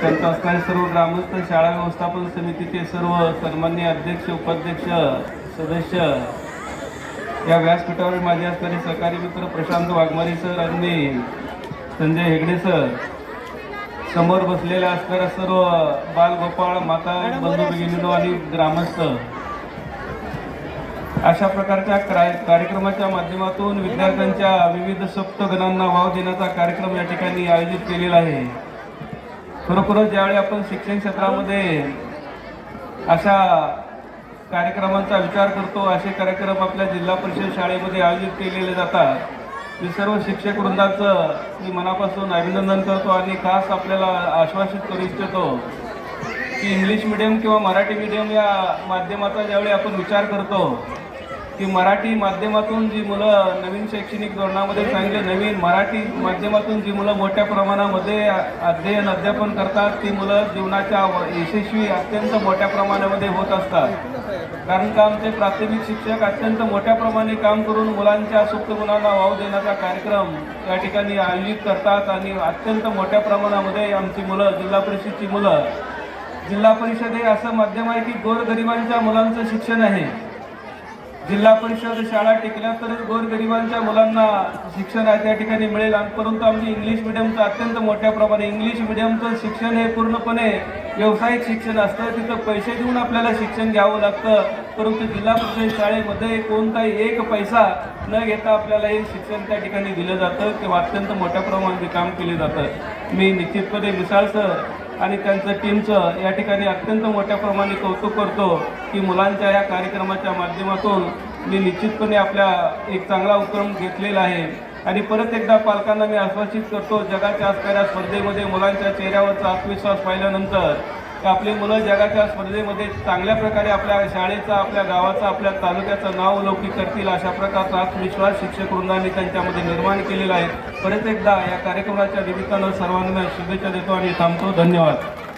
त्यांचा असणारे सर्व ग्रामस्थ शाळा व्यवस्थापन समितीचे सर्व सन्मान्य अध्यक्ष उपाध्यक्ष सदस्य या व्यासपीठावर माझे असणारे सहकारी मित्र प्रशांत वाघमारे सर आणि संजय हेगडे सर समोर बसलेल्या असणाऱ्या सर्व बालगोपाळ माता बंधू भगिनीनो आणि ग्रामस्थ. अशा प्रकारच्या क्राय- कार्यक्रमाच्या माध्यमातून विद्यार्थ्यांच्या विविध सप्तगणांना वाव देण्याचा कार्यक्रम या ठिकाणी आयोजित केलेला आहे. खरोखरच ज्यावेळी आपण शिक्षण क्षेत्रामध्ये अशा कार्यक्रमांचा विचार करतो असे कार्यक्रम आपल्या जिल्हा परिषद शाळेमध्ये आयोजित केलेले जातात. मी सर्व शिक्षक वृंदाचं मी मनापासून अभिनंदन करतो आणि खास आपल्याला आश्वासित करू इच्छितो की इंग्लिश मिडियम किंवा मराठी मिडियम या माध्यमाचा ज्यावेळी आपण विचार करतो की मराठी माध्यमातून जी मुलं नवीन शैक्षणिक धोरणामध्ये चांगले नवीन मराठी माध्यमातून जी मुलं मोठ्या प्रमाणामध्ये अध्ययन अध्यापन करतात ती मुलं जीवनाच्या यशस्वी अत्यंत मोठ्या प्रमाणामध्ये होत असतात. कारण का आमचे प्राथमिक शिक्षक अत्यंत मोठ्या प्रमाणे काम करून मुलांच्या सुप्त गुणांना वाव देण्याचा कार्यक्रम या ठिकाणी आयोजित करतात आणि अत्यंत मोठ्या प्रमाणामध्ये आमची मुलं जिल्हा परिषदची मुलं जिल्हा परिषद हे असं माध्यम आहे की गोरगरिबांच्या मुलांचं शिक्षण आहे. जिल्हा परिषद शाळा टिकल्या तरच गोरगरिबांच्या मुलांना शिक्षण आहे त्या ठिकाणी मिळेल. आणि परंतु आमची इंग्लिश मिडियमचं अत्यंत मोठ्या प्रमाणे इंग्लिश मिडियमचं शिक्षण हे पूर्णपणे व्यावसायिक शिक्षण असतं. तिथं पैसे देऊन आपल्याला शिक्षण घ्यावं लागतं. परंतु जिल्हा परिषद शाळेमध्ये कोणताही एक पैसा न घेता आपल्याला हे शिक्षण त्या ठिकाणी दिलं जातं. किंवा अत्यंत मोठ्या प्रमाणात काम केले जातं. मी निश्चितपणे मिसाळ सर आणि त्यांचं टीमचं या ठिकाणी अत्यंत मोठ्या प्रमाणे कौतुक करतो की मुलांच्या या कार्यक्रमाच्या माध्यमातून मी निश्चितपणे आपल्या एक चांगला उपक्रम घेतलेला आहे. आणि परत एकदा पालकांना मी आश्वासित करतो जगाच्या असणाऱ्या स्पर्धेमध्ये मुलांच्या चेहऱ्यावरचा आत्मविश्वास पाहिल्यानंतर की आपली मुलं जगाच्या स्पर्धेमध्ये चांगल्या प्रकारे आपल्या शाळेचं आपल्या गावाचं आपल्या तालुक्याचं नाव लौकिक करतील अशा प्रकारचा आत्मविश्वास शिक्षक वृंदांनी त्यांच्यामध्ये निर्माण केलेला आहे. परत एकदा या कार्यक्रमाच्या निमित्तानं सर्वांना शुभेच्छा देतो आणि थांबतो. धन्यवाद.